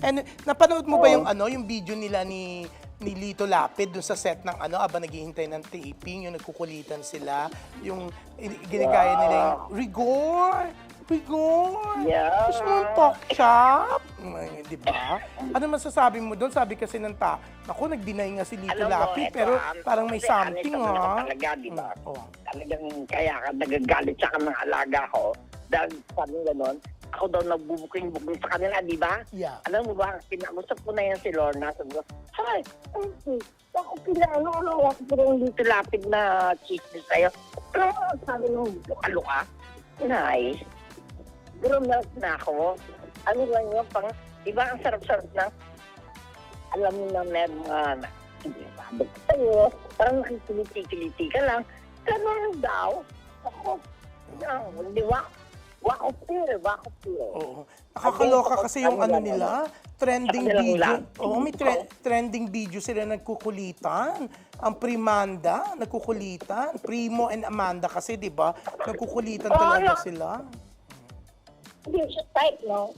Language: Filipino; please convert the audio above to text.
And napanood mo ba yung ano, yung video nila ni ni Lito Lapid dun sa set ng ano, aba naghihintay ng taping, yung nagkukulitan sila, yung i- ginagaya nila yung rigor, rigor, Yeah. gusto mong talk shop, Mm, di ba? Ano masasabi mo doon? Sabi kasi ng ta, ako nag-deny nga si Lito Alam mo, Lapid, eto, pero ah, parang may kasi something naman ako ha. talaga, di ba? Mm, oh. Talagang kaya ka nagagalit sa mga alaga ko. Dahil sabi gano'n, ako daw nagbubuking-buking sa kanila, di ba? Yeah. Alam mo ba, pinamusap ko na yan si Lorna. Sabi ko, Hi, Auntie, ako pinano, ano, ako pinang dito lapid na chismis sa'yo. Pero sabi nung luka-luka, nice. Pero melt na ako. Ano lang yun, pang, di ba ang sarap-sarap na, alam mo na meron mga, hindi sabi ko sa'yo, parang nakikiliti-kiliti ka lang. Ganun daw. Ako, no, di ba? Wako feel, wako feel. Oo. Nakakaloka kasi yung ano nila, trending Sa kanilang video. lang. Oo, may tre- trending video sila nagkukulitan. Ang Primanda, nagkukulitan. Primo and Amanda kasi, di ba? Nagkukulitan talaga Oo. sila. Hindi siya type, no?